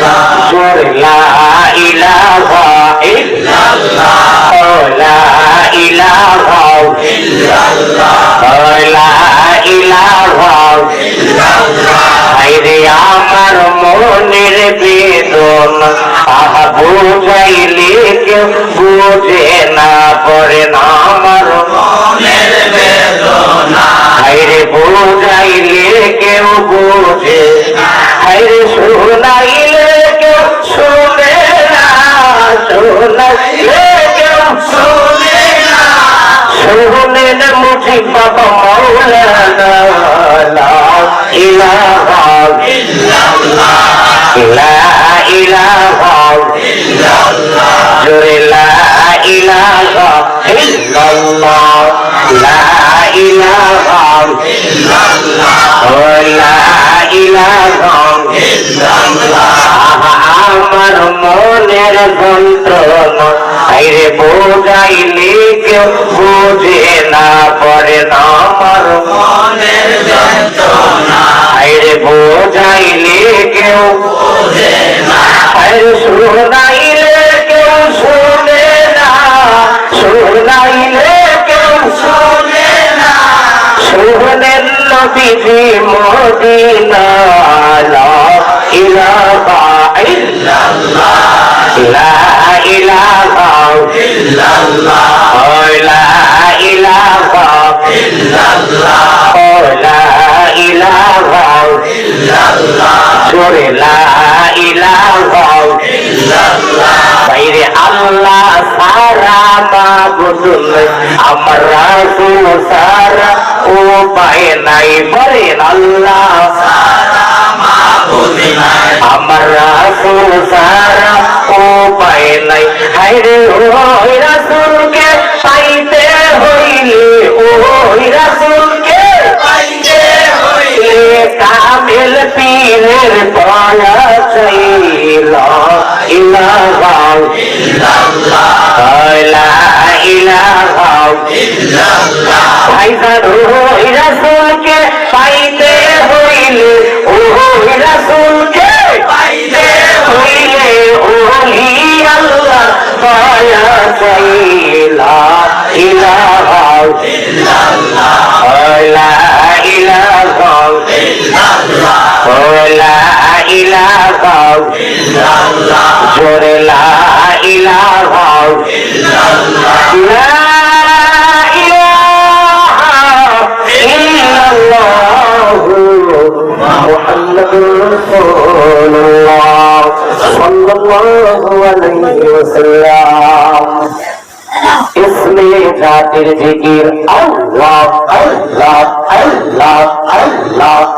لا إله إلا الله لا إله إلا الله لا إله إلا الله আইরে আমার মনের বেদন আহা বুঝাইলে কেউ বুঝে না পরে না আমার মনের হায়রে বুঝাইলে কেউ বুঝে হায়রে শোনাইলে কেউ শুনে না, শোনাইলে কেউ শুনে না। শুনেন মুঠি বাবা মৌলানা, লা ইলাহা লা ইলাহা আমার মনের যন্ত্রণা আইরে বোঝাইলে কেউ বুঝে না পরে না আমার মনের যন্ত্রণা আইরে বোঝাইলে কেউ বুঝে না, আইরে শোনাইলে কেউ শুনে না। শোনাইলে নবীজি মদিনা লা ইলাহা ইল্লাল্লাহ। লা বাইরে আল্লাহ সারা মাবুদ আমার সারা। ও পায় নাই বলেন আল্লাহ। আমার রাসূল সারা ও পায় নাই। হায়রে ওই রাসূলকে পাইতে হইলে, ওই রাসূলকে পাইতে হইলে কামিল পীরের দয়া চাইল। ইলাহা ইল্লাল্লাহ। ইলাহা ইল্লাল্লাহ। ভাইজান ওই রাসূলকে পাইতে হইলে ওই রাসূলকে পাইতে হইলে ওলি আল্লাহ দয়া চাইলা। ইলাহা ইল্লাল্লাহ। লা ইলাহা ইল্লাল্লাহ। লা ইলাহা ইল্লাল্লাহ জোরে লা ইলাহা ইল্লাল্লাহ লা ইলাহা ইল্লাল্লাহ মুহাম্মাদুর রাসূলুল্লাহ সাল্লাল্লাহু আলাইহি ওয়াসাল্লাম। আল্লাহ আল্লাহ আল্লাহ।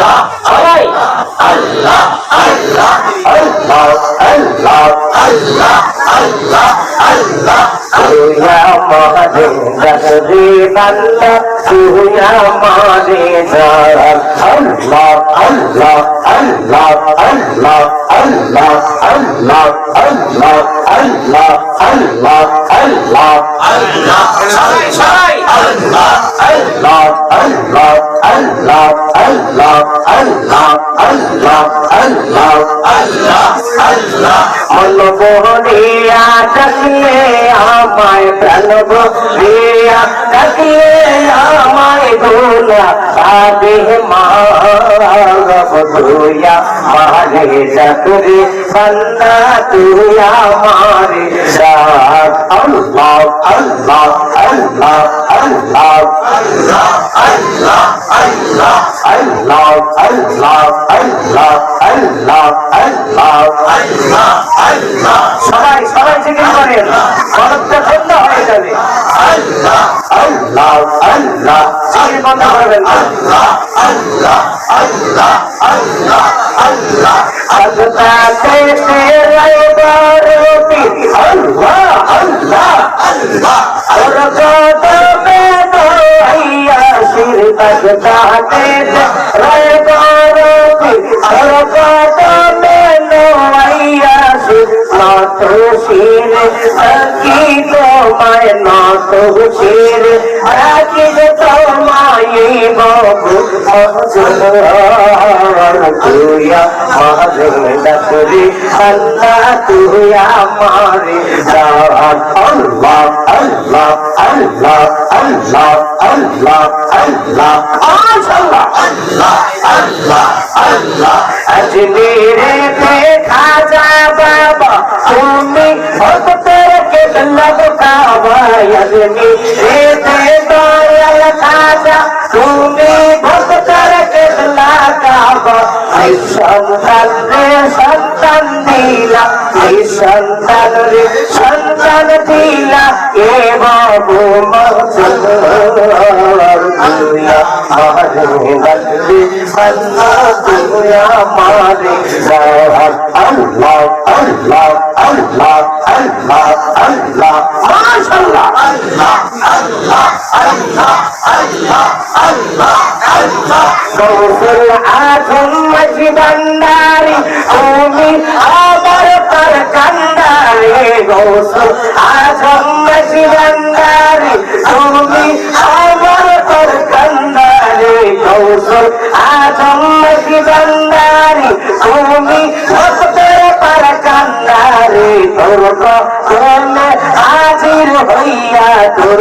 Allah আল্লাহ আল্লাহ আল্লাহ আল্লাহ আল্লাহ আল্লাহ আল্লাহ আল্লাহ আল্লাহ আল্লাহ মনবরিয়া ডাকলে আমায় প্রাণ ভরিয়া ডাকলে আমায় দোলা আবে মা তুয়া মারে ডাকরে বন্দা তুয়া মারে ডাক আল্লাহ আল্লাহ আল্লাহ আল্লাহ আল্লাহ আল্লাহ আল্লাহ আল্লাহ আল্লাহ আল্লাহ আল্লাহ আল্লাহ সবাই সবাই জিজ্ঞেস করেন। মনটা ঠান্ডা হয়ে যাবে। আল্লাহ আল্লাহ আল্লাহ সবাই বন্ধ করবেন আল্লাহ আল্লাহ আল্লাহ আল্লাহ আল্লাহ আল্লাহ বারোটি আল্লাহ আল্লাহ আল্লাহ। বুঝির রাখি যে তোমায়ই বাবু তুইয়া মারে ডাকরি আল্লাহ তুইয়া মারে দান আল্লাহ আল্লাহ আল্লাহ আল্লাহ আল্লাহ আল্লাহ। আল্লাহ আল্লাহ আল্লাহ আল্লাহ। আজ মেরে দেখা যা বাবা। তুমি তুমি ভক্তের কে লাগাবা এই সন্তান রে সন্তান দিলা এই সন্তান রে সন্তান দিলা এ বাবু মজুর দুয়া মারে আল্লাহ আল্লাহ আল্লাহ মাশাআল্লাহ আল্লাহ আল্লাহ আল্লাহ আল্লাহ আল্লাহ আল্লাহ কৌশল আজম মজিবান্দারি তুমি কান্ডারি তোর তুমি হাজির হইয়া তোর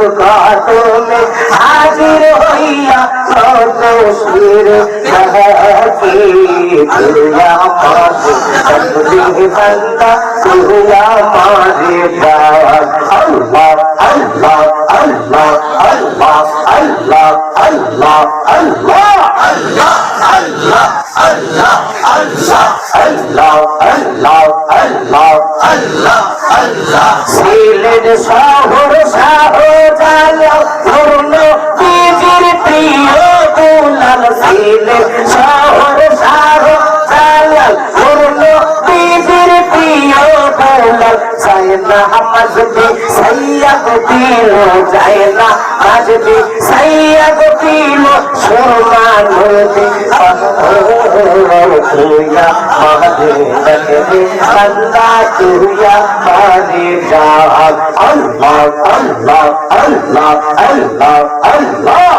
তুমি হাজির হইয়া কত শির কি তুয়া মাঝে সবদি বন্দা তুয়া মাঝে দান আল্লাহ আল্লাহ আল্লাহ আল্লাহ আল্লাহ আল্লাহ আল্লাহ আল্লাহ আল্লাহ আল্লাহ আল্লাহ আল্লাহ আল্লাহ আল্লাহ আল্লাহ ছিলেন শহর শাহজাল পূর্ণ বীজের প্রিয় দুলাল। ছিলেন শহর শাহজাল পূর্ণ বীজের প্রিয় দুলাল। সাইন আহমদ গো পিলো জায়লা বাজবি সাইয়া গো পিলো সোমান হতে তুইয়া মাদে বলবে বন্দা তুইয়া মাদে জাহাব আল্লাহ আল্লাহ আল্লাহ আল্লাহ আল্লাহ।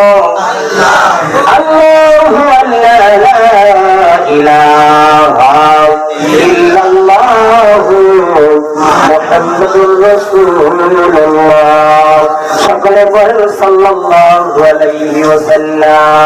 sallam